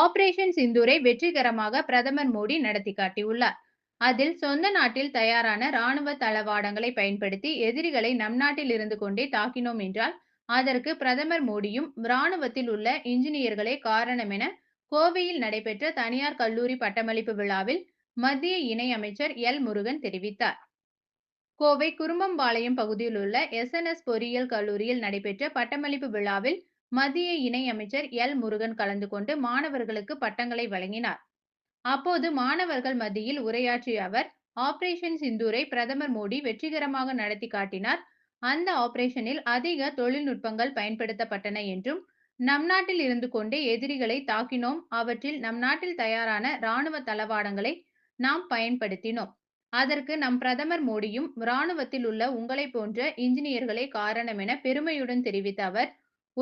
Operation சிந்தூரை வெற்றிகரமாக பிரதமர் மோடி நடத்தி காட்டியுள்ளார். அதில் சொந்த நாட்டில் தயாரான ராணுவ தளவாடங்களை பயன்படுத்தி எதிரிகளை நம் நாட்டில் இருந்து கொண்டே தாக்கினோம் என்றால் அதற்கு பிரதமர் மோடியும் ராணுவத்தில் உள்ள இன்ஜினியர்களே காரணம் என கோவையில் நடைபெற்ற தனியார் கல்லூரி பட்டமளிப்பு விழாவில் மத்திய இணையமைச்சர் எல். முருகன் தெரிவித்தார். கோவை குரும்பம்பாளையம் பகுதியில் உள்ள எஸ்என்எஸ் பொறியியல் கல்லூரியில் நடைபெற்ற பட்டமளிப்பு விழாவில் மத்திய இணை அமைச்சர் எல். முருகன் கலந்து கொண்டு மாணவர்களுக்கு பட்டங்களை வழங்கினார். அப்போது மாணவர்கள் மத்தியில் உரையாற்றிய அவர் ஆபரேஷன் சிந்தூரை பிரதமர் மோடி வெற்றிகரமாக நடத்தி காட்டினார். அந்த ஆபரேஷனில் அதிக தொழில்நுட்பங்கள் பயன்படுத்தப்பட்டன என்றும் நம் நாட்டில் இருந்து கொண்டே எதிரிகளை தாக்கினோம். அவற்றில் நம் நாட்டில் தயாரான ராணுவ தளவாடங்களை நாம் பயன்படுத்தினோம். அதற்கு நம் பிரதமர் மோடியும் ராணுவத்தில் உள்ள உங்களை போன்ற இன்ஜினியர்களே காரணம் என பெருமையுடன் தெரிவித்த அவர்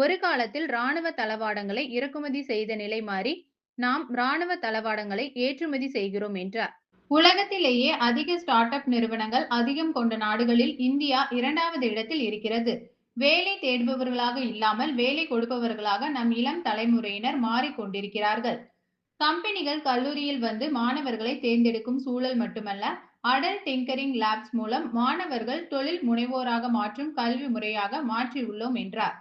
ஒரு காலத்தில் ராணுவ தளவாடங்களை இறக்குமதி செய்த நிலை மாறி நாம் ராணுவ தளவாடங்களை ஏற்றுமதி செய்கிறோம் என்றார். உலகத்திலேயே அதிக ஸ்டார்ட் அப் நிறுவனங்கள் அதிகம் கொண்ட நாடுகளில் இந்தியா இரண்டாவது இடத்தில் இருக்கிறது. வேலை தேடுபவர்களாக இல்லாமல் வேலை கொடுப்பவர்களாக நம் இளம் தலைமுறையினர் மாறிக்கொண்டிருக்கிறார்கள். கம்பெனிகள் கல்லூரியில் வந்து மாணவர்களை தேர்ந்தெடுக்கும் சூழல் மட்டுமல்ல அடல் டிங்கரிங் லேப்ஸ் மூலம் மாணவர்கள் தொழில் முனைவோராக மாற்றும் கல்வி முறையாக மாற்றியுள்ளோம் என்றார்.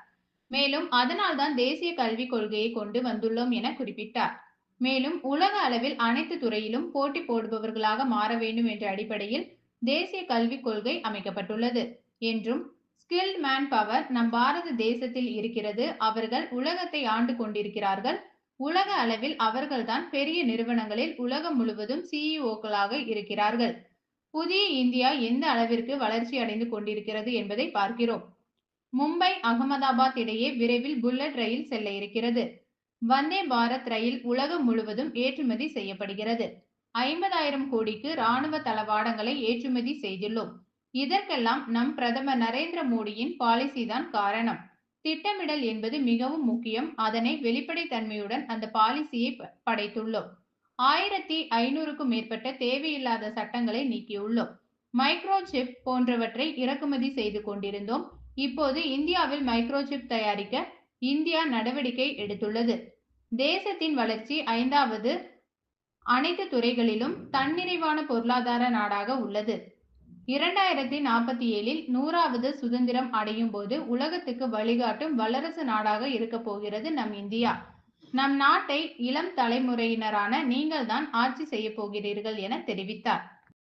மேலும் அதனால்தான் தேசிய கல்விக் கொள்கையை கொண்டு வந்துள்ளோம் என குறிப்பிட்டார். மேலும் உலக அளவில் அனைத்து துறையிலும் போட்டி போடுபவர்களாக மாற வேண்டும் என்ற அடிப்படையில் தேசிய கல்விக் கொள்கை அமைக்கப்பட்டுள்ளது என்றும் ஸ்கில்ட் மேன் பவர் நம் பாரத தேசத்தில் இருக்கிறது அவர்கள் உலகத்தை ஆண்டு கொண்டிருக்கிறார்கள் உலக அளவில் அவர்கள்தான் பெரிய நிறுவனங்களில் உலகம் முழுவதும் சிஇஓக்களாக இருக்கிறார்கள். புதிய இந்தியா எந்த அளவிற்கு வளர்ச்சி அடைந்து கொண்டிருக்கிறது என்பதை பார்க்கிறோம். மும்பை அகமதாபாத் இடையே விரைவில் புல்லட் ரயில் செல்ல இருக்கிறது. வந்தே பாரத் ரயில் உலகம் முழுவதும் ஏற்றுமதி செய்யப்படுகிறது. ஐம்பதாயிரம் கோடிக்கு ராணுவ தளவாடங்களை ஏற்றுமதி செய்துள்ளோம். இதற்கெல்லாம் நம் பிரதமர் நரேந்திர மோடியின் பாலிசி தான் காரணம். திட்டமிடல் என்பது மிகவும் முக்கியம். அதனை வெளிப்படைத்தன்மையுடன் அந்த பாலிசியை படைத்துள்ளோம். ஆயிரத்தி ஐநூறுக்கும் மேற்பட்ட தேவையில்லாத சட்டங்களை நீக்கியுள்ளோம். மைக்ரோசிப் போன்றவற்றை இறக்குமதி செய்து கொண்டிருந்தோம். இப்போது இந்தியாவில் மைக்ரோசிப் தயாரிக்க இந்தியா நடவடிக்கை எடுத்துள்ளது. தேசத்தின் வளர்ச்சி ஐந்தாவது அனைத்து துறைகளிலும் தன்னிறைவான பொருளாதார நாடாக உள்ளது. இரண்டாயிரத்தி நாற்பத்தி ஏழில் நூறாவது சுதந்திரம் அடையும் போது உலகத்துக்கு வழிகாட்டும் வல்லரசு நாடாக இருக்க போகிறது நம் இந்தியா. நம் நாட்டை இளம் தலைமுறையினரான நீங்கள் தான் ஆட்சி செய்ய போகிறீர்கள் என தெரிவித்தார்.